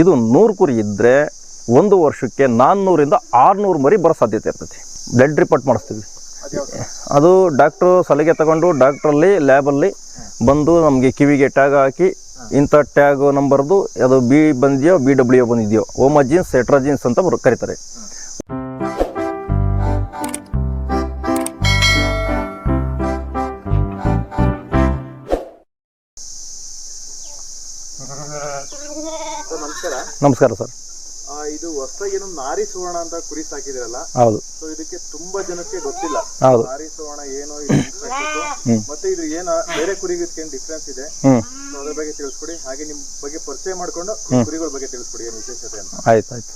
ಇದು ನೂರು ಕುರಿ ಇದ್ದರೆ ಒಂದು ವರ್ಷಕ್ಕೆ ನಾನ್ನೂರಿಂದ ಆರುನೂರು ಮರಿ ಬರೋ ಸಾಧ್ಯತೆ ಇರ್ತೈತಿ. ಬ್ಲಡ್ ರಿಪೋರ್ಟ್ ಮಾಡಿಸ್ತೀವಿ. ಅದು ಡಾಕ್ಟ್ರು ಸಲಿಗೆ ತಗೊಂಡು ಡಾಕ್ಟ್ರಲ್ಲಿ ಲ್ಯಾಬಲ್ಲಿ ಬಂದು ನಮಗೆ ಕಿವಿಗೆ ಟ್ಯಾಗ್ ಹಾಕಿ ಇಂಥ ಟ್ಯಾಗ್ ನಂಬರ್ದು ಅದು ಬಿ ಬಂದಿದೆಯೋ ಬಿ ಡಬ್ಲ್ಯೂ ಬಂದಿದೆಯೋ ಓಮಜೀನ್ಸ್ ಎಟ್ರಾಜೀನ್ಸ್ ಅಂತ ಬರು ಕರೀತಾರೆ. ನಮಸ್ಕಾರ. ನಮಸ್ಕಾರ ಸರ್. ಆ, ಇದು ಹೊಸದಾಗಿ ಏನು ನಾರಿ ಸುವರ್ಣ ಅಂತ ಕುರಿ ಸಾಕಿದ್ರಲ್ಲ? ಹೌದು. ಸೊ ಇದಕ್ಕೆ ತುಂಬಾ ಜನಕ್ಕೆ ಗೊತ್ತಿಲ್ಲ. ಹೌದು. ನಾರಿ ಸುವರ್ಣ ಏನು ಇದು ಹೆಂಗ್ ಸಾಕ್ಬೇಕು? ಮತ್ತೆ ಇದು ಏನ ಬೇರೆ ಕುರಿಗೆ ಏನ್ ಡಿಫ್ರೆನ್ಸ್ ಇದೆ? ಹ್ಞೂ ಸೊ ಅದ್ರ ಬಗ್ಗೆ ತಿಳಿಸ್ಕೊಡಿ. ಹಾಗೆ ನಿಮ್ ಬಗ್ಗೆ ಪರಿಚಯ ಮಾಡ್ಕೊಂಡು ಕುರಿಗಳ ಬಗ್ಗೆ ತಿಳಿಸ್ಕೊಡಿ ಏನು ವಿಶೇಷತೆ ಅಂತ. ಆಯ್ತು ಆಯ್ತು.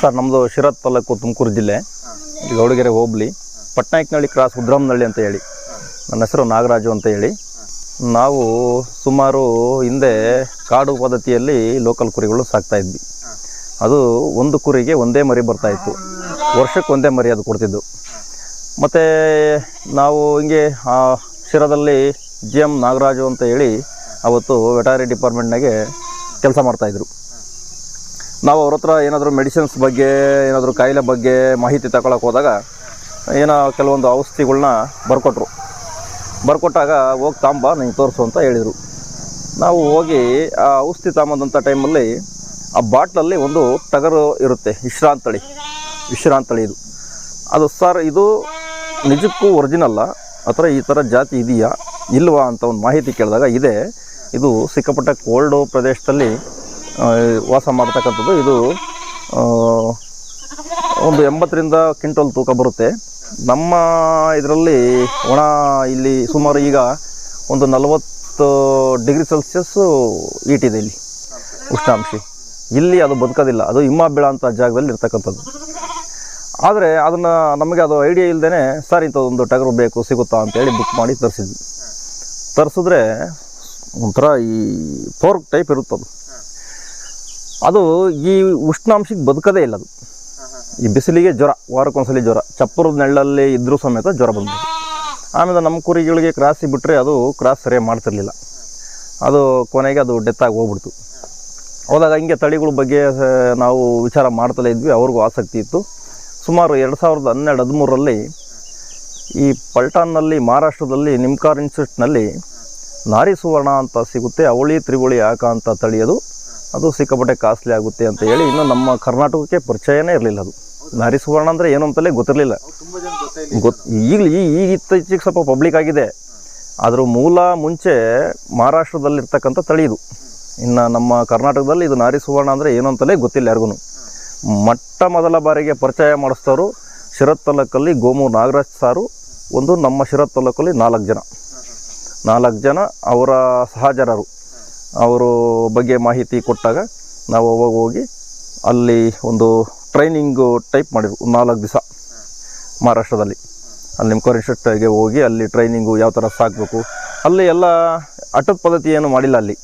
ಸರ್ ನಮ್ಮದು ಶಿರತ್ ತಾಲೂಕು ತುಮಕೂರು ಜಿಲ್ಲೆ. ಗೌಡಗೆರೆ ಹೋಬಳಿ ಪಟ್ನಾಯಕನಹಳ್ಳಿ ಕ್ರಾಸ್ ಉದ್ರಾಮನಹಳ್ಳಿ ಅಂತ ಹೇಳಿ. ನನ್ನ ಹೆಸರು ನಾಗರಾಜು ಅಂತ ಹೇಳಿ. ನಾವು ಸುಮಾರು ಹಿಂದೆ ಕಾಡು ಪದ್ಧತಿಯಲ್ಲಿ ಲೋಕಲ್ ಕುರಿಗಳು ಸಾಕ್ತಾ ಇದ್ವಿ. ಅದು ಒಂದು ಕುರಿಗೆ ಒಂದೇ ಮರಿ ಬರ್ತಾ ಇತ್ತು. ವರ್ಷಕ್ಕೆ ಒಂದೇ ಮರಿ ಅದು ಕೊಡ್ತಿದ್ದು. ಮತ್ತು ನಾವು ಹಿಂಗೆ ಆ ಶಿರದಲ್ಲಿ ಜಿ ಎಂ ನಾಗರಾಜು ಅಂತ ಹೇಳಿ ಅವತ್ತು ವೆಟರಿ ಡಿಪಾರ್ಟ್ಮೆಂಟ್ನಾಗೆ ಕೆಲಸ ಮಾಡ್ತಾಯಿದ್ರು ನಾವು ಅವ್ರ ಹತ್ರ ಏನಾದರೂ ಮೆಡಿಸಿನ್ಸ್ ಬಗ್ಗೆ, ಏನಾದರೂ ಕಾಯಿಲೆ ಬಗ್ಗೆ ಮಾಹಿತಿ ತಗೊಳಕ್ಕೆ ಹೋದಾಗ ಏನೋ ಕೆಲವೊಂದು ಔಷಧಿಗಳ್ನ ಬರ್ಕೊಟ್ರು. ಬರ್ಕೊಟ್ಟಾಗ ಹೋಗಿ ತಾಂಬ, ನಂಗೆ ತೋರಿಸು ಅಂತ ಹೇಳಿದರು. ನಾವು ಹೋಗಿ, ಆ, ಔಷಧಿ ತಗೊಂಬಂದಂಥ ಟೈಮಲ್ಲಿ ಆ ಬಾಟ್ಲಲ್ಲಿ ಒಂದು ಟಗರು ಇರುತ್ತೆ, ವಿಶ್ರಾಂತಳಿ. ವಿಶ್ರಾಂತಳಿ ಇದು. ಅದು, ಸರ್, ಇದು ನಿಜಕ್ಕೂ ಒರಿಜಿನಲ್ಲ ಅಥವಾ ಈ ಥರ ಜಾತಿ ಇದೆಯಾ? ಇಲ್ವಾ? ಅಂತ ಒಂದು ಮಾಹಿತಿ ಕೇಳಿದಾಗ ಇದೆ. ಇದು ಸಿಕ್ಕಾಪಟ್ಟೆ ಕೋಲ್ಡು ಪ್ರದೇಶದಲ್ಲಿ ವಾಸ ಮಾಡ್ತಕ್ಕಂಥದ್ದು. ಇದು ಒಂದು ಎಂಬತ್ತರಿಂದ ಕ್ವಿಂಟಲ್ ತೂಕ ಬರುತ್ತೆ. ನಮ್ಮ ಇದರಲ್ಲಿ ಒಣ ಇಲ್ಲಿ ಸುಮಾರು ಈಗ ಒಂದು ನಲವತ್ತು ಡಿಗ್ರಿ ಸೆಲ್ಸಿಯಸ್ಸು ಈಟಿದೆ ಇಲ್ಲಿ. ಉಷ್ಣಾಂಶ. ಇಲ್ಲಿ ಅದು ಬದುಕೋದಿಲ್ಲ. ಅದು ಹಿಮ್ಮ ಅಂತ ಜಾಗದಲ್ಲಿ ಇರ್ತಕ್ಕಂಥದ್ದು. ಆದರೆ ಅದನ್ನು ನಮಗೆ ಅದು ಐಡಿಯಾ ಇಲ್ಲದೇ ಸರ್ ಇಂಥದ್ದೊಂದು ಟಗರು ಬೇಕು, ಸಿಗುತ್ತಾ? ಅಂತೇಳಿ ಬುಕ್ ಮಾಡಿ ತರಿಸಿದ್ವಿ. ತರಿಸಿದ್ರೆ ಒಂಥರ ಈ ಫೋರ್ಕ್ ಟೈಪ್ ಇರುತ್ತದು. ಅದು ಈ ಉಷ್ಣಾಂಶಕ್ಕೆ ಬದುಕದೇ ಇಲ್ಲ ಅದು. ಈ ಬಿಸಿಲಿಗೆ ಜ್ವರ, ವಾರಕ್ಕೊಂದ್ಸಲಿ ಜ್ವರ, ಚಪ್ಪರದ ನೆಳ್ಳಲ್ಲಿ ಇದ್ದರೂ ಸಮೇತ ಜ್ವರ ಬಂದ್ಬಿಟ್ಟು ಆಮೇಲೆ ನಮ್ಮ ಕುರಿಗಳಿಗೆ ಕ್ರಾಸಿ ಬಿಟ್ಟರೆ ಅದು ಕ್ರಾಸ್ ಸರಿಯಾಗಿ ಮಾಡ್ತಿರ್ಲಿಲ್ಲ. ಅದು ಕೊನೆಗೆ ಅದು ಡೆತ್ ಆಗಿ ಹೋಗ್ಬಿಡ್ತು. ಹೋದಾಗ ಹಿಂಗೆ ತಳಿಗಳ ಬಗ್ಗೆ ನಾವು ವಿಚಾರ ಮಾಡ್ತಲೇ ಇದ್ವಿ. ಅವ್ರಿಗೂ ಆಸಕ್ತಿ ಇತ್ತು. ಸುಮಾರು ಎರಡು ಸಾವಿರದ ಹನ್ನೆರಡು ಹದಿಮೂರರಲ್ಲಿ ಈ ಪಲ್ಟಾನ್ನಲ್ಲಿ, ಮಹಾರಾಷ್ಟ್ರದಲ್ಲಿ, ನಿಮ್ಕಾರ್ ಇನ್ಸ್ಟಿಟ್ಯೂಟ್ನಲ್ಲಿ ನಾರಿ ಸುವರ್ಣ ಅಂತ ಸಿಗುತ್ತೆ. ಅವಳಿ ತ್ರಿವಳಿ ಯಾಕ ಅಂತ ತಳಿಯೋದು ಅದು ಸಿಕ್ಕಾಪಟ್ಟೆ ಕಾಸ್ಟ್ಲಿ ಆಗುತ್ತೆ ಅಂತ ಹೇಳಿ ಇನ್ನು ನಮ್ಮ ಕರ್ನಾಟಕಕ್ಕೆ ಪರಿಚಯನೇ ಇರಲಿಲ್ಲ ಅದು. ನಾರಿ ಸುವರ್ಣ ಅಂದರೆ ಏನು ಅಂತಲೇ ಗೊತ್ತಿರಲಿಲ್ಲ. ಗೊತ್ತು ಈಗಲೂ ಈ ಈಗ ಇತ್ತೀಚೆಗೆ ಸ್ವಲ್ಪ ಪಬ್ಲಿಕ್ ಆಗಿದೆ. ಅದ್ರ ಮೂಲ ಮುಂಚೆ ಮಹಾರಾಷ್ಟ್ರದಲ್ಲಿರ್ತಕ್ಕಂಥ ತಳಿ ಇದು. ಇನ್ನು ನಮ್ಮ ಕರ್ನಾಟಕದಲ್ಲಿ ಇದು ನಾರಿ ಸುವರ್ಣ ಅಂದರೆ ಏನು ಅಂತಲೇ ಗೊತ್ತಿಲ್ಲ ಯಾರಿಗೂ ಮೊಟ್ಟ ಮೊದಲ ಬಾರಿಗೆ ಪರಿಚಯ ಮಾಡಿಸ್ತವರು ಶಿರತ್ ತಾಲೂಕಲ್ಲಿ ಗೋಮು ನಾಗರಾಜ್ ಸಾರು, ಒಂದು ನಮ್ಮ ಶಿರತ್ ತಾಲೂಕಲ್ಲಿ ನಾಲ್ಕು ಜನ. ನಾಲ್ಕು ಜನ ಅವರ ಸಹಜರರು ಅವರು ಬಗ್ಗೆ ಮಾಹಿತಿ ಕೊಟ್ಟಾಗ ನಾವು ಅವಾಗ ಹೋಗಿ ಅಲ್ಲಿ ಒಂದು ಟ್ರೈನಿಂಗು ಟೈಪ್ ಮಾಡಿದ್ರು ಒಂದು ನಾಲ್ಕು ದಿವಸ ಮಹಾರಾಷ್ಟ್ರದಲ್ಲಿ. ಅಲ್ಲಿ ನಿಮ್ಕೋರ್ ಇನ್ಸ್ಟಿಟ್ಯೂಟ್ಗೆ ಹೋಗಿ ಅಲ್ಲಿ ಟ್ರೈನಿಂಗು ಯಾವ ಥರ ಸಾಕಬೇಕು. ಅಲ್ಲಿ ಎಲ್ಲ ಅಟದ ಪದ್ಧತಿ ಏನು ಮಾಡಿಲ್ಲ ಅಲ್ಲಿ.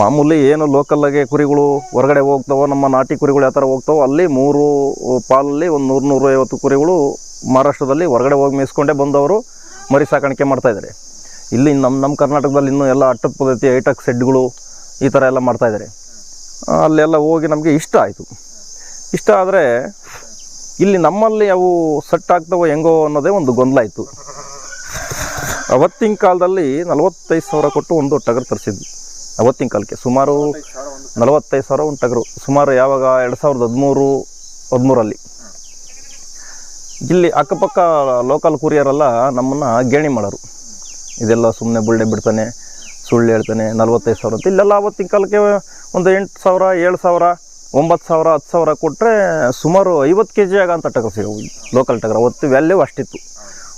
ಮಾಮೂಲಿ ಏನು ಲೋಕಲ್ಲಾಗೆ ಕುರಿಗಳು ಹೊರಗಡೆ ಹೋಗ್ತಾವೋ, ನಮ್ಮ ನಾಟಿ ಕುರಿಗಳು ಯಾವ ಥರ ಹೋಗ್ತಾವೋ, ಅಲ್ಲಿ ಮೂರು ಪಾಲಲ್ಲಿ ಒಂದು ನೂರು ನೂರ ಐವತ್ತು ಕುರಿಗಳು ಮಹಾರಾಷ್ಟ್ರದಲ್ಲಿ ಹೊರಗಡೆ ಹೋಗಿ ಮೇಯಿಸ್ಕೊಂಡೇ ಬಂದವರು ಮರಿ ಸಾಕಾಣಿಕೆ ಮಾಡ್ತಾಯಿದ್ದಾರೆ ಇಲ್ಲಿ ನಮ್ಮ ನಮ್ಮ ಕರ್ನಾಟಕದಲ್ಲಿ ಇನ್ನೂ ಎಲ್ಲ ಅಟ್ಟದ ಪದ್ಧತಿ ಐಟಕ್ ಸೆಡ್ಗಳು ಈ ಥರ ಎಲ್ಲ ಮಾಡ್ತಾಯಿದ್ದಾರೆ ಅಲ್ಲೆಲ್ಲ ಹೋಗಿ ನಮಗೆ ಇಷ್ಟ ಆಯಿತು. ಇಷ್ಟ ಆದರೆ ಇಲ್ಲಿ ನಮ್ಮಲ್ಲಿ ಅವು ಸೆಟ್ ಆಗ್ತವೋ ಹೆಂಗೋ ಅನ್ನೋದೇ ಒಂದು ಗೊಂದಲ ಇತ್ತು. ಅವತ್ತಿನ ಕಾಲದಲ್ಲಿ ನಲವತ್ತೈದು ಸಾವಿರ ಕೊಟ್ಟು ಒಂದು ಟಗರು ತರಿಸಿದ್ವಿ. ಅವತ್ತಿನ ಕಾಲಕ್ಕೆ ಸುಮಾರು ನಲವತ್ತೈದು ಸಾವಿರ ಒಂದು ಟಗರು. ಸುಮಾರು ಯಾವಾಗ ಎರಡು ಸಾವಿರದ ಹದಿಮೂರು ಹದಿಮೂರಲ್ಲಿ ಇಲ್ಲಿ ಅಕ್ಕಪಕ್ಕ ಲೋಕಲ್ ಕುರಿಯರೆಲ್ಲ ನಮ್ಮನ್ನು ಗೇಣಿ ಮಾಡೋರು. ಇದೆಲ್ಲ ಸುಮ್ಮನೆ ಬುಳ್ಳೆ ಬಿಡ್ತಾನೆ, ಸುಳ್ಳು ಹೇಳ್ತಾನೆ, ನಲ್ವತ್ತೈದು ಸಾವಿರ ಅಂತ. ಇಲ್ಲೆಲ್ಲ ಅವತ್ತಿನ ಕಾಲಕ್ಕೆ ಒಂದು ಎಂಟು ಸಾವಿರ, ಏಳು ಸಾವಿರ. ಒಂಬತ್ತು ಸಾವಿರ, ಹತ್ತು ಸಾವಿರ ಕೊಟ್ಟರೆ ಸುಮಾರು ಐವತ್ತು ಕೆ ಜಿ ಆಗಂತ ಟಗರು ಸಿಗವು ಲೋಕಲ್ ಟಗರು. ಅವತ್ತು ವ್ಯಾಲ್ಯೂ ಅಷ್ಟಿತ್ತು.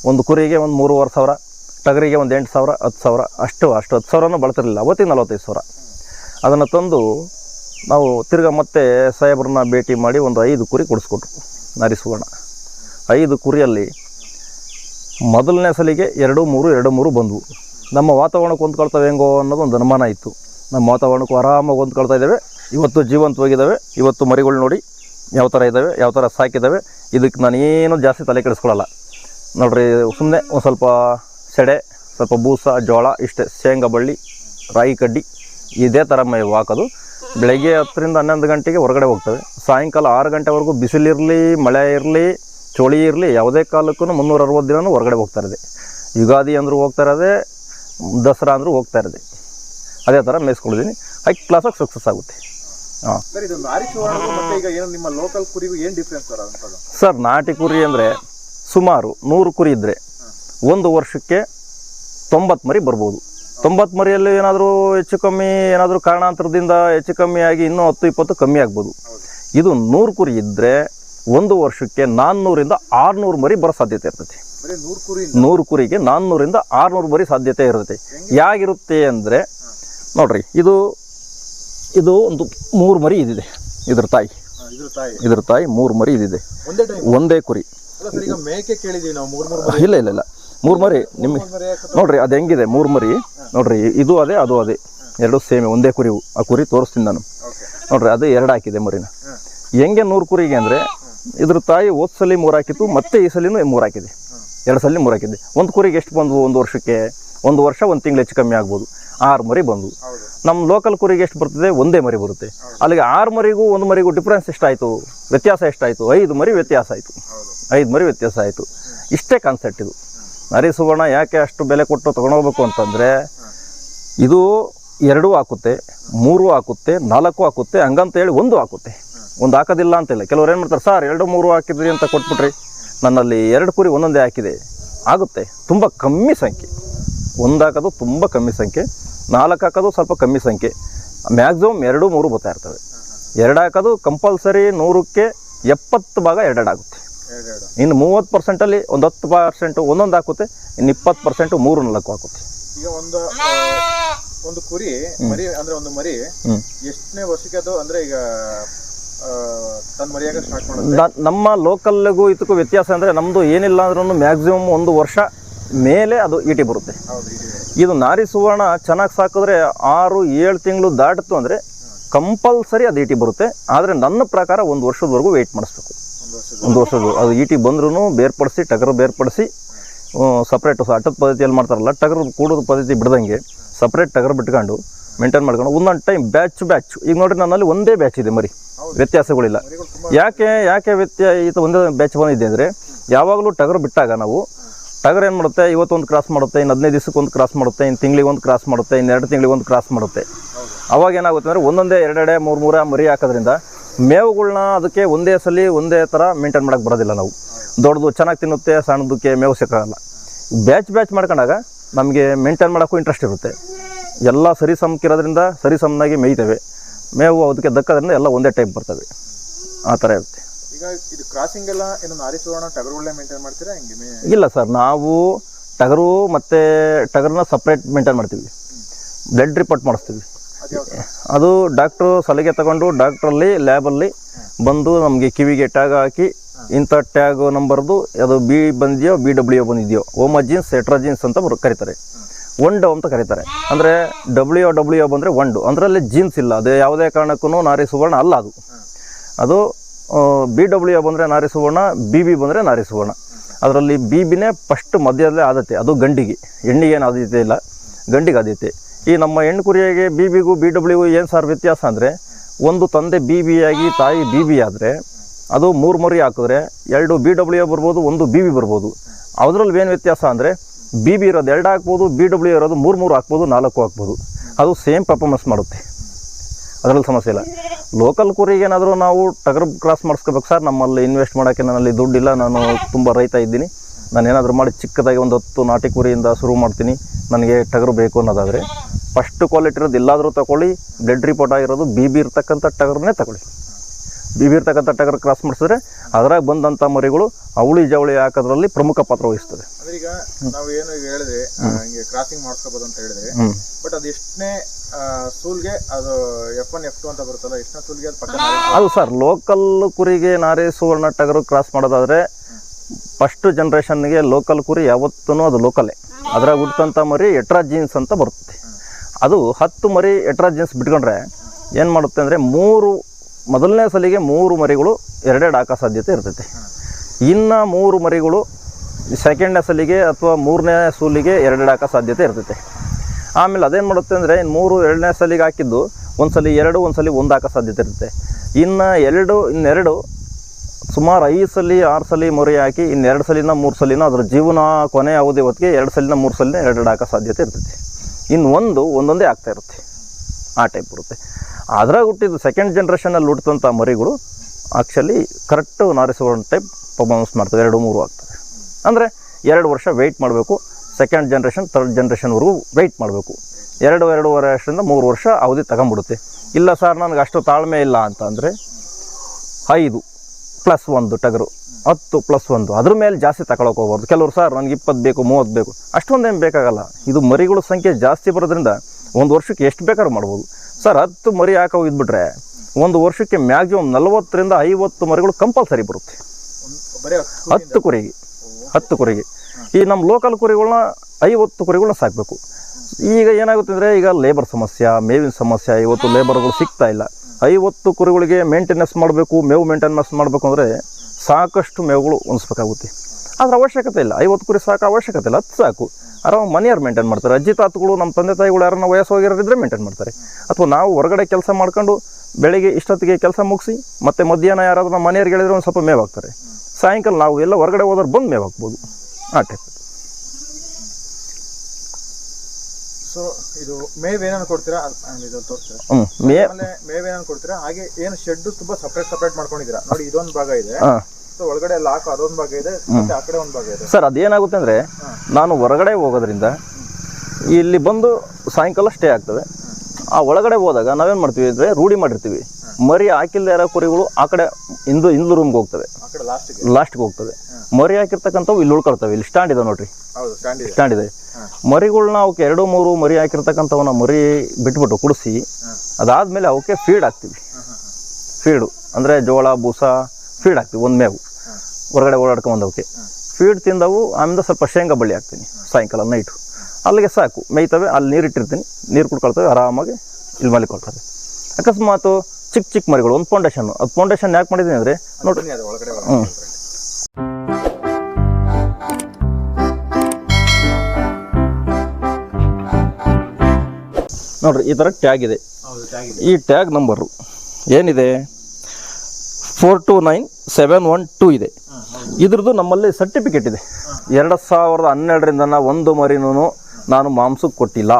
ಒಂದು ಕುರಿಗೆ ಒಂದು ಮೂರುವರೆ ಸಾವಿರ, ಟಗರಿಗೆ ಒಂದು ಎಂಟು ಸಾವಿರ, ಹತ್ತು ಸಾವಿರ, ಅಷ್ಟು ಅಷ್ಟು ಹತ್ತು ಸಾವಿರನೂ ಬಳತಿರಲಿಲ್ಲ. ಅವತ್ತಿಗೆ ನಲವತ್ತೈದು ಸಾವಿರ. ಅದನ್ನು ತಂದು ನಾವು ತಿರ್ಗಾ ಮತ್ತೆ ಸಾಹೇಬ್ರನ್ನ ಭೇಟಿ ಮಾಡಿ ಒಂದು ಐದು ಕುರಿ ಕೊಡಿಸ್ಕೊಟ್ರು ನಾರಿ ಐದು ಕುರಿಯಲ್ಲಿ ಮೊದಲನೇ ಸಲಿಗೆ ಎರಡು, ಮೂರು ಎರಡು, ಮೂರು ಬಂದವು. ನಮ್ಮ ವಾತಾವರಣಕ್ಕೆ ಹೊಂದ್ಕೊಳ್ತವೆ ಹೆಂಗೋ ಅನ್ನೋದು ಒಂದು ಅನುಮಾನ ಇತ್ತು. ನಮ್ಮ ವಾತಾವರಣಕ್ಕೂ ಆರಾಮಾಗಿ ಹೊಂದ್ಕೊಳ್ತಾ ಇದ್ದಾವೆ. ಇವತ್ತು ಜೀವಂತವಾಗಿದ್ದಾವೆ, ಇವತ್ತು ಮರಿಗಳು ನೋಡಿ ಯಾವ ಥರ ಇದ್ದಾವೆ, ಯಾವ ಥರ ಸಾಕಿದ್ದಾವೆ, ಇದಕ್ಕೆ ನಾನೇನು ಜಾಸ್ತಿ ತಲೆ ಕೆಡಿಸ್ಕೊಳ್ಳಲ್ಲ ನೋಡ್ರಿ ಸುಮ್ಮನೆ ಒಂದು ಸ್ವಲ್ಪ ಸೆಡೆ, ಸ್ವಲ್ಪ ಬೂಸ, ಜೋಳ, ಇಷ್ಟೇ ಶೇಂಗಾ ಬಳ್ಳಿ, ರಾಗಿ ಕಡ್ಡಿ, ಇದೇ ಥರ ಮೇವು ಹಾಕೋದು. ಬೆಳಗ್ಗೆ ಹತ್ತರಿಂದ ಹನ್ನೊಂದು ಗಂಟೆಗೆ ಹೊರಗಡೆ ಹೋಗ್ತವೆ. ಸಾಯಂಕಾಲ ಆರು ಗಂಟೆವರೆಗೂ ಬಿಸಿಲಿರಲಿ, ಮಳೆ ಇರಲಿ, ಚಳಿ ಇರಲಿ, ಯಾವುದೇ ಕಾಲಕ್ಕೂ ಮುನ್ನೂರ ಅರವತ್ತು ದಿನವೂ ಹೊರಗಡೆ ಹೋಗ್ತಾ ಇರೋದೆ. ಯುಗಾದಿ ಅಂದರೂ ಹೋಗ್ತಾ ಇರೋದೆ, ದಸರಾ ಅಂದರೂ ಹೋಗ್ತಾ ಇರೋದೆ. ಅದೇ ಥರ ಮೇಯಿಸ್ಕೊಳ್ತೀನಿ ಹೈ ಕ್ಲಾಸಾಗಿ ಸಕ್ಸಸ್ ಆಗುತ್ತೆ. ಸರ್ ಇದು ನಾರಿ ಸುವರ್ಣ ಮತ್ತೆ ಈಗ ಏನು ನಿಮ್ಮ ಲೋಕಲ್ ಕುರಿಗೂ ಏನು ಡಿಫ್ರೆನ್ಸ್ ಸರ್ ನಾಟಿ ಕುರಿ ಅಂದರೆ ಸುಮಾರು ನೂರು ಕುರಿ ಇದ್ದರೆ ಒಂದು ವರ್ಷಕ್ಕೆ ತೊಂಬತ್ತು ಮರಿ ಬರ್ಬೋದು. ತೊಂಬತ್ತು ಮರಿಯಲ್ಲಿ ಏನಾದರೂ ಹೆಚ್ಚು ಕಮ್ಮಿ ಏನಾದರೂ ಕಾರಣಾಂತರದಿಂದ ಹೆಚ್ಚು ಕಮ್ಮಿ ಆಗಿ ಇನ್ನೂ ಹತ್ತು ಇಪ್ಪತ್ತು ಕಮ್ಮಿ ಆಗ್ಬೋದು. ಇದು ನೂರು ಕುರಿ ಇದ್ದರೆ ಒಂದು ವರ್ಷಕ್ಕೆ ನಾನ್ನೂರಿಂದ ಆರುನೂರು ಮರಿ ಬರೋ ಸಾಧ್ಯತೆ ಇರ್ತೈತಿ. ನೂರು ಕುರಿಗೆ ನಾನ್ನೂರಿಂದ ಆರುನೂರು ಮರಿ ಸಾಧ್ಯತೆ ಇರುತ್ತೆ. ಯಾಗಿರುತ್ತೆ ಅಂದರೆ ನೋಡ್ರಿ ಇದು ಇದು ಒಂದು ಮೂರು ಮರಿ ಇದಿದೆ ಇದ್ರ ತಾಯಿ. ಇದ್ರ ತಾಯಿ. ಮೂರು ಮರಿ ಇದಿದೆ. ಒಂದೇ ಕುರಿ. ಇಲ್ಲ ಇಲ್ಲ ಇಲ್ಲ. ಮೂರು ಮರಿ ನಿಮಗೆ ನೋಡ್ರಿ ಅದು ಹೆಂಗಿದೆ? ಮೂರು ಮರಿ. ನೋಡ್ರಿ ಇದು ಅದೇ ಅದು ಅದೇ. ಎರಡು ಸೇಮೆ ಒಂದೇ ಕುರಿ ಆ ಕುರಿ ತೋರಿಸ್ತೀನಿ ನಾನು. ನೋಡ್ರಿ ಅದು ಎರಡು ಹಾಕಿದೆ ಮರಿನ. ಹೆಂಗೆ ನೂರು ಕುರಿಗೆ ಅಂದರೆ ಇದ್ರ ತಾಯಿ ಹೋದ್ ಸಲ ಮೂರು ಹಾಕಿತ್ತು ಮತ್ತೆ ಈ ಸಲಿನೂ ಮೂರು ಹಾಕಿದೆ. ಎರಡು ಸಲ ಮೂರು ಹಾಕಿದೆ. ಒಂದು ಕುರಿಗೆ ಎಷ್ಟು ಬಂದವು ಒಂದು ವರ್ಷಕ್ಕೆ? ಒಂದು ವರ್ಷ ಒಂದು ತಿಂಗಳು ಹೆಚ್ಚು ಕಮ್ಮಿ ಆಗ್ಬೋದು. ಆರು ಮರಿ ಬಂದವು ನಮ್ಮ ಲೋಕಲ್ ಕುರಿಗೆ ಎಷ್ಟು ಬರ್ತದೆ? ಒಂದೇ ಮರಿ ಬರುತ್ತೆ. ಅಲ್ಲಿಗೆ ಆರು ಮರಿಗೂ ಒಂದು ಮರಿಗೂ ಡಿಫ್ರೆನ್ಸ್ ಎಷ್ಟಾಯಿತು? ವ್ಯತ್ಯಾಸ ಎಷ್ಟಾಯಿತು? ಐದು ಮರಿ ವ್ಯತ್ಯಾಸ ಆಯಿತು. ಐದು ಮರಿ ವ್ಯತ್ಯಾಸ ಆಯಿತು. ಇಷ್ಟೇ ಕಾನ್ಸೆಪ್ಟ್ ಇದು. ನರಿ ಸುವರ್ಣ ಯಾಕೆ ಅಷ್ಟು ಬೆಲೆ ಕೊಟ್ಟು ತೊಗೊಂಡೋಗ್ಬೇಕು ಅಂತಂದರೆ ಇದು ಎರಡೂ ಹಾಕುತ್ತೆ ಮೂರು ಹಾಕುತ್ತೆ ನಾಲ್ಕು ಹಾಕುತ್ತೆ ಹಂಗಂತೇಳಿ ಒಂದು ಹಾಕುತ್ತೆ. ಒಂದು ಹಾಕೋದಿಲ್ಲ ಅಂತಿಲ್ಲ. ಕೆಲವ್ರು ಏನು ಮಾಡ್ತಾರೆ ಸರ್ ಎರಡು ಮೂರು ಹಾಕಿದ್ರಿ ಅಂತ ಕೊಟ್ಬಿಟ್ರಿ. ನನ್ನಲ್ಲಿ ಎರಡು ಕುರಿ ಒಂದೊಂದೇ ಹಾಕಿದೆ. ಆಗುತ್ತೆ. ತುಂಬ ಕಮ್ಮಿ ಸಂಖ್ಯೆ. ಒಂದು ಹಾಕೋದು ತುಂಬ ಕಮ್ಮಿ ಸಂಖ್ಯೆ ನಾಲ್ಕು ಹಾಕೋದು ಸ್ವಲ್ಪ ಕಮ್ಮಿ ಸಂಖ್ಯೆ. ಮ್ಯಾಕ್ಸಿಮಮ್ ಎರಡು ಮೂರು ಬರ್ತಾ ಇರ್ತವೆ. ಎರಡು ಹಾಕೋದು ಕಂಪಲ್ಸರಿ ನೂರಕ್ಕೆ ಎಪ್ಪತ್ತು ಭಾಗ ಎರಡೆರಡು ಆಗುತ್ತೆ. ಇನ್ನು ಮೂವತ್ತು ಪರ್ಸೆಂಟಲ್ಲಿ ಒಂದು ಹತ್ತು ಪರ್ಸೆಂಟು ಒಂದೊಂದು ಹಾಕುತ್ತೆ ಇನ್ನು ಇಪ್ಪತ್ತು ಪರ್ಸೆಂಟು ಮೂರು ನಾಲ್ಕು ಹಾಕುತ್ತೆ. ಈಗ ಒಂದು ಒಂದು ಕುರಿ ಮರಿ ಅಂದ್ರೆ ಒಂದು ಮರಿ ಎಷ್ಟನೇ ವರ್ಷಕ್ಕೆ ಅದು ಅಂದ್ರೆ ಈಗ ನಮ್ಮ ಲೋಕಲ್ಗೂ ಇದಕ್ಕೂ ವ್ಯತ್ಯಾಸ ಅಂದರೆ ನಮ್ಮದು ಏನಿಲ್ಲ ಅಂದ್ರೂ ಮ್ಯಾಕ್ಸಿಮಮ್ ಒಂದು ವರ್ಷ ಮೇಲೆ ಅದು ಈಟಿ ಬರುತ್ತೆ. ಇದು ನಾರಿ ಸುವರ್ಣ ಚೆನ್ನಾಗಿ ಸಾಕಿದ್ರೆ ಆರು ಏಳು ತಿಂಗಳು ದಾಟಿತು ಅಂದರೆ ಕಂಪಲ್ಸರಿ ಅದು ಈಟಿ ಬರುತ್ತೆ. ಆದರೆ ನನ್ನ ಪ್ರಕಾರ ಒಂದು ವರ್ಷದವರೆಗೂ ವೆಯ್ಟ್ ಮಾಡಿಸ್ಬೇಕು. ಒಂದು ವರ್ಷದ ಅದು ಈಟಿ ಬಂದ್ರೂ ಬೇರ್ಪಡಿಸಿ ಟಗರು ಬೇರ್ಪಡಿಸಿ ಸಪ್ರೇಟ್ ಅಟ್ಟದ ಪದ್ಧತಿಯಲ್ಲಿ ಮಾಡ್ತಾರಲ್ಲ ಟಗರು ಕೂಡೋದು ಪದ್ಧತಿ ಬಿಡ್ದಂಗೆ ಸಪ್ರೇಟ್ ಟಗರು ಬಿಟ್ಕೊಂಡು ಮೇಂಟೈನ್ ಮಾಡ್ಕೊಂಡು ಒಂದೊಂದು ಟೈಮ್ ಬ್ಯಾಚ್ ಬ್ಯಾಚ್ ಈಗ ನೋಡಿರಿ ನನ್ನಲ್ಲಿ ಒಂದೇ ಬ್ಯಾಚ್ ಇದೆ ಮರಿ. ವ್ಯತ್ಯಾಸಗಳಿಲ್ಲ. ಯಾಕೆ ಯಾಕೆ ವ್ಯತ್ಯ ವ್ಯತ್ಯಾಸ ಒಂದೇ ಬ್ಯಾಚ್ ಬಂದಿದೆ ಅಂದರೆ ಯಾವಾಗಲೂ ಟಗರು ಬಿಟ್ಟಾಗ ನಾವು ಟಗರ್ ಏನು ಮಾಡುತ್ತೆ? ಇವತ್ತೊಂದು ಕ್ರಾಸ್ ಮಾಡುತ್ತೆ ಇನ್ನು ಹದಿನೈದು ದಿವಸಕ್ಕೆ ಒಂದು ಕ್ರಾಸ್ ಮಾಡುತ್ತೆ ಇನ್ನು ತಿಂಗಳಿಗೆ ಒಂದು ಕ್ರಾಸ್ ಮಾಡುತ್ತೆ ಇನ್ನು ಎರಡು ತಿಂಗಳಿಗೆ ಒಂದು ಕ್ರಾಸ್ ಮಾಡುತ್ತೆ. ಅವಾಗ ಏನಾಗುತ್ತೆ ಅಂದರೆ ಒಂದೊಂದೇ, ಎರಡೆಡೆ, ಮೂರು ಮೂರ ಮರಿ ಹಾಕೋದ್ರಿಂದ ಮೇವುಗಳನ್ನ ಅದಕ್ಕೆ ಒಂದೇ ಸಲ ಒಂದೇ ಥರ ಮೇಂಟೈನ್ ಮಾಡೋಕ್ಕೆ ಬರೋದಿಲ್ಲ ನಾವು. ದೊಡ್ಡದು ಚೆನ್ನಾಗಿ ತಿನ್ನುತ್ತೆ ಸಣ್ಣದಕ್ಕೆ ಮೇವು ಸಿಕ್ಕಾಗಲ್ಲ. ಬ್ಯಾಚ್ ಬ್ಯಾಚ್ ಮಾಡ್ಕೊಂಡಾಗ ನಮಗೆ ಮೇಂಟೈನ್ ಮಾಡೋಕ್ಕೂ ಇಂಟ್ರೆಸ್ಟ್ ಇರುತ್ತೆ. ಎಲ್ಲ ಸರಿ ಸಮಕ್ಕಿರೋದ್ರಿಂದ ಸರಿ ಸಮನಾಗಿ ಮೇಯ್ತೇವೆ. ಮೇವು ಅದಕ್ಕೆ ದಕ್ಕದ್ರಿಂದ ಎಲ್ಲ ಒಂದೇ ಟೈಪ್ ಬರ್ತವೆ. ಆ ಥರ ಇರುತ್ತೆ. ಈಗ ಇದು ಕ್ರಾಸಿಂಗ್ ಎಲ್ಲ ಏನು ನಾರಿ ಸುವರ್ಣ ಟಗರುಗಳನ್ನೇ ಮೇಂಟೈನ್ ಮಾಡ್ತೀರಾ ಹೆಂಗೆ? ಇಲ್ಲ ಸರ್ ನಾವು ಟಗರು ಮತ್ತು ಟಗರನ್ನ ಸಪ್ರೇಟ್ ಮೇಂಟೈನ್ ಮಾಡ್ತೀವಿ. ಬ್ಲಡ್ ರಿಪೋರ್ಟ್ ಮಾಡಿಸ್ತೀವಿ. ಅದು ಡಾಕ್ಟ್ರು ಸಲಿಗೆ ತಗೊಂಡು ಡಾಕ್ಟ್ರಲ್ಲಿ ಲ್ಯಾಬಲ್ಲಿ ಬಂದು ನಮಗೆ ಕಿವಿಗೆ ಟ್ಯಾಗ್ ಹಾಕಿ ಇಂಥ ಟ್ಯಾಗ್ ನಂಬರ್ದು ಅದು ಬಿ ಬಂದಿದೆಯೋ ಬಿ ಡಬ್ಲ್ಯೂ ಬಂದಿದೆಯೋ ಓಮಾ ಜೀನ್ಸ್ ಎಟ್ರಾ ಜೀನ್ಸ್ ಅಂತ ಬರ್ ಕರೀತಾರೆ. ಒಂಡು ಅಂತ ಕರೀತಾರೆ. ಅಂದರೆ ಡಬ್ಲ್ಯೂ ಡಬ್ಲ್ಯೂ ಬಂದರೆ ಒಂಡು ಅಲ್ಲಿ ಜೀನ್ಸ್ ಇಲ್ಲ. ಅದು ಯಾವುದೇ ಕಾರಣಕ್ಕೂ ನಾರಿ ಸುವರ್ಣ ಅಲ್ಲ ಅದು. ಅದು ಬಿ ಡಬ್ಲ್ಯೂ ಬಂದರೆ ನಾರಿ ಸುವರ್ಣ ಬಿ ಬಿ ಬಂದರೆ ನಾರಿ ಸುವರ್ಣ ಅದರಲ್ಲಿ ಬಿ ಬಿನೇ ಫಸ್ಟ್ ಮಧ್ಯದಲ್ಲೇ ಆದತೆ ಅದು ಗಂಡಿಗೆ. ಹೆಣ್ಣಿಗೆ ಏನು ಆದ್ಯತೆ ಇಲ್ಲ, ಗಂಡಿಗೆ ಆದ್ಯತೆ. ಈ ನಮ್ಮ ಹೆಣ್ಣು ಕುರಿಯಾಗೆ ಬಿ ಬಿಗೂ ಬಿ ಡಬ್ಲ್ಯೂಗೂ ಏನು ಸರ್ ವ್ಯತ್ಯಾಸ ಅಂದರೆ, ಒಂದು ತಂದೆ ಬಿ ಬಿ ಆಗಿ ತಾಯಿ ಬಿ ಬಿ ಆದರೆ, ಅದು ಮೂರು ಮರಿ ಹಾಕಿದ್ರೆ, ಎರಡು ಬಿ ಡಬ್ಲ್ಯೂ ಬರ್ಬೋದು, ಒಂದು ಬಿ ಬಿ ಬರ್ಬೋದು. ಅದರಲ್ಲಿ ಏನು ವ್ಯತ್ಯಾಸ ಅಂದರೆ ಬಿ ಬಿ ಇರೋದು ಎರಡು ಹಾಕ್ಬೋದು ಬಿ ಡಬ್ಲ್ಯೂ ಇರೋದು ಮೂರು ಮೂರು ಹಾಕ್ಬೋದು, ನಾಲ್ಕು ಹಾಕ್ಬೋದು. ಅದು ಸೇಮ್ ಪರ್ಫಾರ್ಮೆನ್ಸ್ ಮಾಡುತ್ತೆ. ಅದರಲ್ಲಿ ಸಮಸ್ಯೆ ಇಲ್ಲ. ಲೋಕಲ್ ಕುರಿಗೆ ಏನಾದರೂ ನಾವು ಟಗರ್ ಕ್ರಾಸ್ ಮಾಡಿಸ್ಕೋಬೇಕು. ಸರ್ ನಮ್ಮಲ್ಲಿ ಇನ್ವೆಸ್ಟ್ ಮಾಡೋಕ್ಕೆ ನನ್ನಲ್ಲಿ ದುಡ್ಡಿಲ್ಲ. ನಾನು ತುಂಬ ರೈತ ಇದ್ದೀನಿ. ನಾನು ಏನಾದರೂ ಮಾಡಿ ಚಿಕ್ಕದಾಗಿ ಒಂದು ಹತ್ತು ನಾಟಿ ಕುರಿಯಿಂದ ಶುರು ಮಾಡ್ತೀನಿ. ನನಗೆ ಟಗರು ಬೇಕು ಅನ್ನೋದಾದರೆ. ಫಸ್ಟ್ ಕ್ವಾಲಿಟಿ ಇರೋದು ಎಲ್ಲಾದರೂ ತಗೊಳ್ಳಿ. ಬ್ಲಡ್ ರಿಪೋರ್ಟ್ ಆಗಿರೋದು ಬಿ ಬಿ ಇರ್ತಕ್ಕಂಥ ಟಗರನ್ನೇ ತಗೊಳ್ಳಿ. ಬಿ ಬಿ ಇರ್ತಕ್ಕಂಥ ಟಗರ್ ಕ್ರಾಸ್ ಮಾಡಿಸಿದ್ರೆ ಅದ್ರಾಗ ಬಂದಂಥ ಮರಿಗಳು ಅವಳಿ ಜವಳಿ ಹಾಕೋದ್ರಲ್ಲಿ ಪ್ರಮುಖ ಪಾತ್ರ ವಹಿಸ್ತದೆ. ಈಗ ನಾವು ಏನು ಈಗ ಹೇಳಿದ್ರೆ ಹಿಂಗೆ ಕ್ರಾಸಿಂಗ್ ಮಾಡಿಸ್ಕೋಬೋದು ಅಂತ ಹೇಳಿದ್ರೆ ಬಟ್ ಅದು ಎಷ್ಟನೇ ಸೂಲ್ಗೆ ಅದು ಎಫ್ ಒನ್ ಎಫ್ ಟು ಅಂತ ಬರುತ್ತಲ್ಲ ಎಷ್ಟನೇ ಸೂಲ್ಗೆ ಅದು ಪಕ್ಕ ಅದು ಸರ್ ಲೋಕಲ್ ಕುರಿಗೆ ನಾರೇ ಸುವರ್ಣ ಟಗರು ಕ್ರಾಸ್ ಮಾಡೋದಾದ್ರೆ ಫಸ್ಟ್ ಜನ್ರೇಷನ್ಗೆ ಲೋಕಲ್ ಕುರಿ ಯಾವತ್ತೂ ಅದು ಲೋಕಲೇ ಅದ್ರಾಗ ಹುಟ್ಟಂಥ ಮರಿ ಎಟ್ರಾ ಜೀನ್ಸ್ ಅಂತ ಬರುತ್ತೆ. ಅದು ಹತ್ತು ಮರಿ ಎಟ್ರಾ ಜೀನ್ಸ್ ಬಿಟ್ಕೊಂಡ್ರೆ ಏನು ಮಾಡುತ್ತೆ ಅಂದರೆ ಮೂರು ಮೊದಲನೇ ಸಲಿಗೆ ಮೂರು ಮರಿಗಳು ಎರಡೆರಡು ಹಾಕೋ ಸಾಧ್ಯತೆ ಇರ್ತೈತಿ. ಇನ್ನು ಮೂರು ಮರಿಗಳು ಸೆಕೆಂಡ್ ಸಲಿಗೆ ಅಥವಾ ಮೂರನೇ ಸೂಲಿಗೆ ಎರಡೆರಡು ಹಾಕೋ ಸಾಧ್ಯತೆ ಇರ್ತೈತೆ. ಆಮೇಲೆ ಅದೇನು ಮಾಡುತ್ತೆ ಅಂದರೆ ಇನ್ನು ಮೂರು ಎರಡನೇ ಸಲಿಗೆ ಹಾಕಿದ್ದು, ಒಂದು ಒಂದ್ಸಲಿ ಎರಡು ಒಂದ್ಸಲಿ ಒಂದು ಹಾಕೋ ಸಾಧ್ಯತೆ ಇರುತ್ತೆ. ಇನ್ನು ಎರಡು ಇನ್ನೆರಡು ಸುಮಾರು ಐದು ಸಲ, ಆರು ಸಲ ಮೊರೆ ಹಾಕಿ ಇನ್ನೆರಡು ಸಲಿನ ಮೂರು ಸಲಿನ ಅದರ ಜೀವನ ಕೊನೆ ಅವಧಿ ಹೊತ್ತಿಗೆ ಎರಡು ಸಲಿನ ಮೂರು ಸಲಿನ ಎರಡೆರಡು ಹಾಕೋ ಸಾಧ್ಯತೆ ಇರ್ತೈತಿ. ಇನ್ನು ಒಂದು ಒಂದೊಂದೇ ಆಗ್ತಾ ಇರುತ್ತೆ. ಆ ಟೈಪ್ ಬರುತ್ತೆ. ಅದ್ರಾಗ ಹುಟ್ಟಿದ್ದು ಸೆಕೆಂಡ್ ಜನ್ರೇಷನಲ್ಲಿ ಹುಟ್ಟಿದಂಥ ಮರಿಗಳು ಆ್ಯಕ್ಚುಲಿ ಕರೆಕ್ಟು ನಾರಿಸುವ ಟೈಪ್ ಪರ್ಫಾರ್ಮೆನ್ಸ್ ಮಾಡ್ತವೆ. ಎರಡು, ಮೂರು ಆಗ್ತವೆ. ಅಂದರೆ ಎರಡು ವರ್ಷ ವೆಯ್ಟ್ ಮಾಡಬೇಕು. ಸೆಕೆಂಡ್ ಜನ್ರೇಷನ್ ತರ್ಡ್ ಜನ್ರೇಷನ್ವರೆಗೂ ವೆಯ್ಟ್ ಮಾಡಬೇಕು. ಎರಡು ಎರಡೂವರೆ ವರ್ಷದಿಂದ ಮೂರು ವರ್ಷ ಅವಧಿ ತಗೊಂಬಿಡುತ್ತೆ ಇಲ್ಲ ಸರ್ ನನಗೆ ಅಷ್ಟು ತಾಳ್ಮೆ ಇಲ್ಲ ಅಂತ ಅಂದರೆ ಐದು ಪ್ಲಸ್ ಒಂದು ಟಗರು, ಹತ್ತು ಪ್ಲಸ್ ಒಂದು ಅದ್ರ ಮೇಲೆ ಜಾಸ್ತಿ ತಗೊಳಕ್ಕೆ ಹೋಗ್ಬಾರ್ದು. ಕೆಲವರು ಸರ್ ನನಗೆ ಇಪ್ಪತ್ತು ಬೇಕು, ಮೂವತ್ತು ಬೇಕು, ಅಷ್ಟೊಂದೇನು ಬೇಕಾಗಲ್ಲ. ಇದು ಮರಿಗಳ ಸಂಖ್ಯೆ ಜಾಸ್ತಿ ಬರೋದ್ರಿಂದ ಒಂದು ವರ್ಷಕ್ಕೆ ಎಷ್ಟು ಬೇಕಾದ್ರೂ ಮಾಡ್ಬೋದು. ಸರ್ ಹತ್ತು ಮರಿ ಹಾಕೋ ಇದ್ಬಿಟ್ರೆ ಒಂದು ವರ್ಷಕ್ಕೆ ಮ್ಯಾಕ್ಸಿಮಮ್ ನಲವತ್ತರಿಂದ ಐವತ್ತು ಮರಿಗಳು ಕಂಪಲ್ಸರಿ ಬರುತ್ತೆ. ಹತ್ತು ಕುರಿಗೆ ಹತ್ತು ಕುರಿಗೆ. ಈ ನಮ್ಮ ಲೋಕಲ್ ಕುರಿಗಳನ್ನ ಐವತ್ತು ಕುರಿಗಳನ್ನ ಸಾಕಬೇಕು. ಈಗ ಏನಾಗುತ್ತೆ ಅಂದರೆ ಈಗ ಲೇಬರ್ ಸಮಸ್ಯೆ ಮೇವಿನ ಸಮಸ್ಯೆ ಇವತ್ತು ಲೇಬರ್ಗಳು ಸಿಗ್ತಾ ಇಲ್ಲ. ಐವತ್ತು ಕುರಿಗಳಿಗೆ ಮೇಂಟೆನೆನ್ಸ್ ಮಾಡಬೇಕು ಮೇವು ಮೇಂಟೆನೆನ್ಸ್ ಮಾಡಬೇಕು ಅಂದರೆ ಸಾಕಷ್ಟು ಮೇವುಗಳು ಹೊಂದಿಸ್ಬೇಕಾಗುತ್ತೆ ಅದ್ರ ಅವಶ್ಯಕತೆ ಇಲ್ಲ. ಐವತ್ತು ಕುರಿ ಸಾಕು ಅವಶ್ಯಕತೆ ಇಲ್ಲ. ಹತ್ತು ಸಾಕು. ಆರಾಮ್ ಮನೆಯವ್ರು ಮೇಂಟೈನ್ ಮಾಡ್ತಾರೆ. ಅಜ್ಜಿ ತಾತುಗಳು ನಮ್ಮ ತಂದೆ ತಾಯಿಗಳು ಯಾರನ್ನ ವಯಸ್ಸು ಹೋಗಿರೋರಿದ್ರೆ ಮೇಂಟೈನ್ ಮಾಡ್ತಾರೆ. ಅಥವಾ ನಾವು ಹೊರಗಡೆ ಕೆಲಸ ಮಾಡ್ಕೊಂಡು ಬೆಳಿಗ್ಗೆ ಇಷ್ಟೊತ್ತಿಗೆ ಕೆಲಸ ಮುಗಿಸಿ ಮತ್ತೆ ಮಧ್ಯಾಹ್ನ ಯಾರಾದ್ರೂ ನಮ್ಮ ಮನೆಯವ್ರಿಗೆ ಹೇಳಿದ್ರೆ ಒಂದು ಸ್ವಲ್ಪ ಮೇವಾಗ್ತಾರೆ. ಸಾಯಂಕಾಲ ನಾವು ಎಲ್ಲ ಹೊರಗಡೆ ಹೋದ್ರೆ ಬಂದು ಮೇವಾಗ್ಬೋದು. ಆ ಟೈಪ್ ಸೊ ಇದು ಮೇವ್ ಏನಾದ್ರು ಕೊಡ್ತೀರಾ? ಇದು ತೋರಿಸ್ತೀರಾ ಹ್ಞೂ ಮೇ ಆಮೇಲೆ ಮೇವ್ ಏನಾದ್ರು ಕೊಡ್ತೀರಾ? ಹಾಗೆ ಏನು ಶೆಡ್ ತುಂಬಾ ಸಪ್ರೇಟ್ ಸಪ್ರೇಟ್ ಮಾಡ್ಕೊಂಡಿದ್ದೀರಾ? ನೋಡಿ ಇದೊಂದು ಭಾಗ ಇದೆ. ಒಳಗಡೆ ಲಾಕ್ ಹಾಕೋ ಅದೊಂದು ಭಾಗ ಇದೆ ಮತ್ತೆ ಆ ಕಡೆ ಒಂದು ಭಾಗ ಇದೆ. ಸರ್ ಅದೇನಾಗುತ್ತೆ ಅಂದರೆ ನಾನು ಹೊರಗಡೆ ಹೋಗೋದ್ರಿಂದ ಇಲ್ಲಿ ಬಂದು ಸಾಯಂಕಾಲ ಸ್ಟೇ ಆಗ್ತವೆ ಆ ಒಳಗಡೆ ಹೋದಾಗ ನಾವೇನು ಮಾಡ್ತೀವಿ ಅಂದರೆ ರೂಢಿ ಮಾಡಿರ್ತೀವಿ. ಮರಿ ಹಾಕಿಲ್ಲದೆ ಇರೋ ಕುರಿಗಳು ಆ ಕಡೆ ಹಿಂದು ಹಿಂದೂ ರೂಮ್ಗೆ ಹೋಗ್ತವೆ. ಲಾಸ್ಟ್ಗೆ ಹೋಗ್ತವೆ. ಮರಿ ಹಾಕಿರ್ತಕ್ಕಂಥವು ಇಲ್ಲಿ ಉಳ್ಕೊಳ್ತವೆ. ಇಲ್ಲಿ ಸ್ಟ್ಯಾಂಡ್ ಇದೆ ನೋಡ್ರಿ. ಸ್ಟ್ಯಾಂಡ್ ಇದೆ. ಮರಿಗಳನ್ನ ಅವಕ್ಕೆ ಎರಡು ಮೂರು ಮರಿ ಹಾಕಿರ್ತಕ್ಕಂಥವನ್ನ ಮರಿ ಬಿಟ್ಬಿಟ್ಟು ಕುಡಿಸಿ ಅದಾದಮೇಲೆ ಅವಕ್ಕೆ ಫೀಡ್ ಹಾಕ್ತೀವಿ. ಫೀಡು ಅಂದರೆ ಜೋಳ ಬೂಸ ಫೀಡ್ ಹಾಕ್ತೀವಿ ಒಂದು ಮೇವು. ಹೊರಗಡೆ ಓಡಾಡ್ಕೊಂಬಂದವಕ್ಕೆ ಫೀಡ್ ತಿಂದವು ಆಮೇಲೆ ಸ್ವಲ್ಪ ಶೇಂಗಾ ಬಳ್ಳಿ ಹಾಕ್ತೀನಿ ಸಾಯಂಕಾಲ ನೈಟು ಅಲ್ಲಿಗೆ ಸಾಕು ಮೇಯ್ತವೆ ಅಲ್ಲಿ ನೀರು ಇಟ್ಟಿರ್ತೀನಿ. ನೀರು ಕುಡ್ಕೊಳ್ತವೆ ಆರಾಮಾಗಿ ಇಲ್ಲಿ ಮಲಿಕೊಳ್ತವೆ. ಅಕಸ್ಮಾತು ಚಿಕ್ಕ ಚಿಕ್ಕ ಮರಿಗಳು ಒಂದು ಫೌಂಡೇಶನ್ನು ಅದು ಫೌಂಡೇಶನ್ ಯಾಕೆ ಮಾಡಿದ್ದೀನಿ ಅಂದರೆ ನೋಡಿ ಹ್ಞೂ ನೋಡ್ರಿ ಈ ಥರ ಟ್ಯಾಗ್ ಇದೆ. ಈ ಟ್ಯಾಗ್ ನಂಬರು ಏನಿದೆ? Four two nine seven one two ಇದೆ. ಇದ್ರದ್ದು ನಮ್ಮಲ್ಲಿ ಸರ್ಟಿಫಿಕೇಟ್ ಇದೆ. ಎರಡು ಸಾವಿರದ ಹನ್ನೆರಡರಿಂದ ಒಂದು ಮರಿನೂ ನಾನು ಮಾಂಸಕ್ಕೆ ಕೊಟ್ಟಿಲ್ಲ.